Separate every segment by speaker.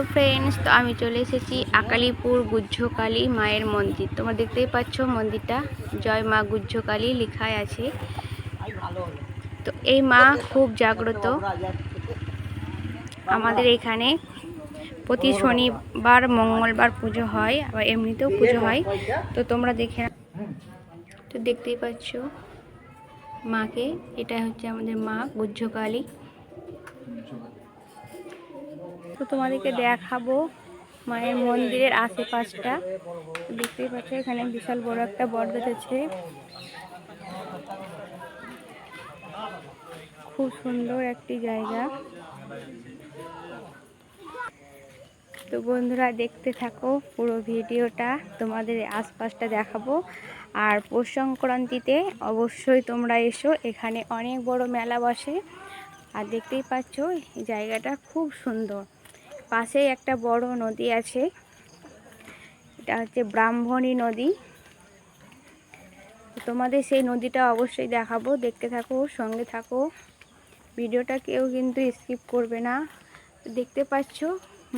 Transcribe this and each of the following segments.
Speaker 1: Hello friends, তো আমি চলে এসেছি আকালিপুর গুজ্জকালী মায়ের মন্দির। তোমরা দেখতেই পাচ্ছ মন্দিরটা, জয় মা গুজ্জকালী লেখায় আছে। তো এই মা খুব জাগ্রত। আমাদের এখানে প্রতি শনিবার, মঙ্গলবার পুজো হয়, আবার এমনিতেও পুজো হয়। তো তোমরা দেখে তো দেখতেই পাচ্ছ মাকে এটা হচ্ছে আমাদের মা গুজ্জকালী তো তোমাদেরকে দেখাবো মায়ের মন্দিরের আশেপাশটা। দেখতেই পাচ্ছ, এখানে বিশাল বড় একটা বরগাছ আছে। খুব সুন্দর একটি জায়গা। তো বন্ধুরা, দেখতে থাকো পুরো ভিডিওটা, তোমাদের আশপাশটা দেখাবো। আর পৌষ সংক্রান্তিতে অবশ্যই তোমরা এসো, এখানে অনেক বড় মেলা বসে। আর দেখতেই পাচ্ছ জায়গাটা খুব সুন্দর। পাশেই একটা বড় নদী আছে। এটা হচ্ছে ব্রাহ্মণী নদী। তোমাদের সেই নদীটা অবশ্যই দেখাবো, দেখতে থাকো, সঙ্গে থাকো। ভিডিওটা কেউ কিন্তু স্কিপ করবে না। দেখতে পাচ্ছ,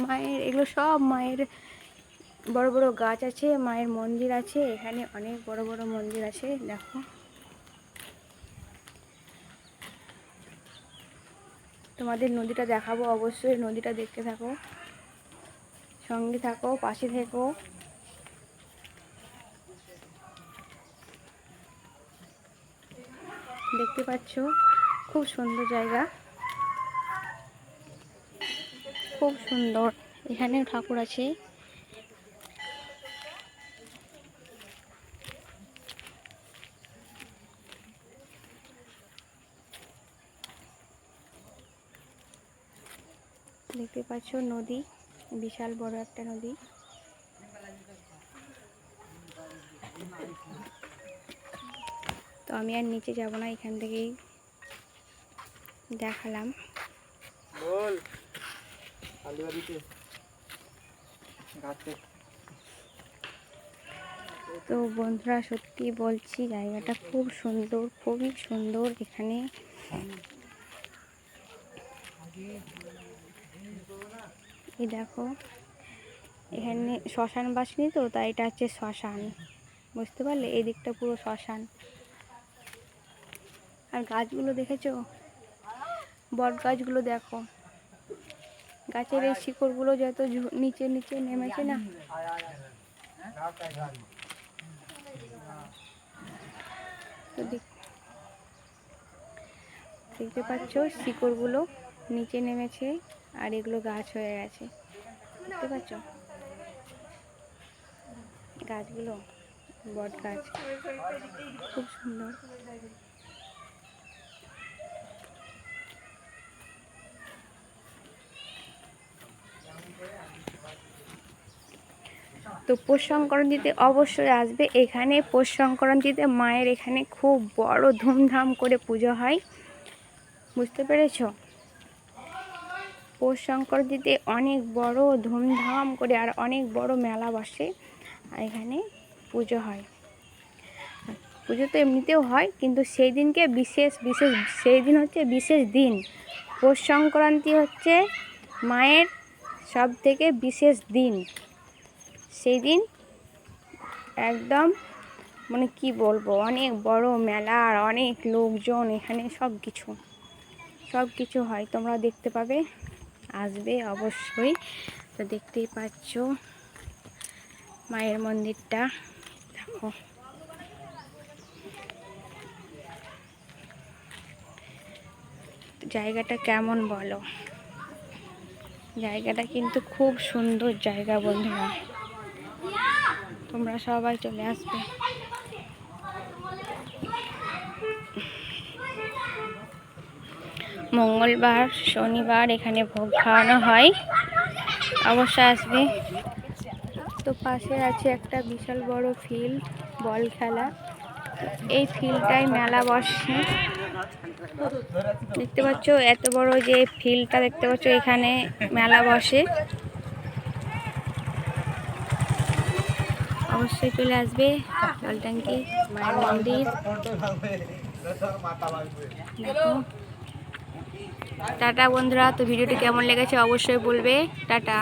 Speaker 1: মায়ের, এগুলো সব মায়ের বড় বড় গাছ আছে, মায়ের মন্দির আছে, এখানে অনেক বড় বড় মন্দির আছে, দেখো। তোমাদের নদীটা দেখাবো, অবশ্যই নদীটা দেখতে থাকো। সঙ্গে থাকো, পাশে থেকো। দেখতে পাচ্ছ, খুব সুন্দর জায়গা। খুব সুন্দর। এখানে ঠাকুর আছে। দেখতে পাচ্ছ নদী বিশাল বড় একটা নদী। তো আমি আর নিচে যাব না এখান থেকেই দেখালাম।
Speaker 2: বল।
Speaker 1: তো বন্ধুরা সত্যি বলছি জায়গাটা খুব সুন্দর খুবই সুন্দর এখানে। এই দেখো। এখানে শ্মশান বাসনি তো, তাই এটা হচ্ছে শ্মশান। বুঝতে পারলে? এই দিকটা পুরো শ্মশান। আর গাছগুলো দেখেছ? বট গাছগুলো দেখো। গাছের এই শিকড়গুলো যত নিচে নিচে নেমেছে না। দেখতে পাচ্ছ শিকড়গুলো নিচে নেমেছে। আর এগুলো গাছ হয়ে গেছে। দেখতে পাচ্ছ? গাছগুলো, বট গাছ। খুব সুন্দর। তো পৌষ সংক্রান্তিতে অবশ্যই আসবে। এখানে পৌষ সংক্রান্তিতে মায়ের এখানে খুব বড় ধুমধাম করে পুজো হয়। বুঝতে পেরেছ? পৌষ সংক্রান্তিতে অনেক বড় ধুমধাম করে আর অনেক বড় মেলা বসে এখানে পুজো হয়। পুজো তো এমনিতেও হয়, কিন্তু সেই দিনকে বিশেষ বিশেষ সেই দিন হচ্ছে বিশেষ দিন। পৌষ সংক্রান্তি হচ্ছে মায়ের সব থেকে বিশেষ দিন। সেই দিন একদম মানে কি বলব, অনেক বড় মেলা আর অনেক লোকজন এখানে সব কিছু সব কিছু হয়। তোমরা দেখতে পাবে। আসবে অবশ্যই। তো দেখতেই পাচ্ছ মায়ের মন্দিরটা। দেখো। জায়গাটা কেমন বলো? জায়গাটা কিন্তু খুব সুন্দর জায়গা বন্ধুরা। তোমরা সবাই চলে আসবে। মঙ্গলবার, শনিবার এখানে ভোগ খাওয়ানো হয়। অবশ্যই আসবে তো পাশে আছে একটা বিশাল বড় ফিল্ড বল খেলা। এই ফিল্ডটায় মেলা বসে। দেখতে পাচ্ছ এত বড় যে ফিল্ডটা দেখতে পাচ্ছ, এখানে মেলা বসে। অবশ্যই চলে আসবে জল ট্যাঙ্কি মায়ের মন্দির। টাটা বন্ধুরা তো ভিডিওটি কেমন লেগেছে অবশ্যই বলবে। টাটা।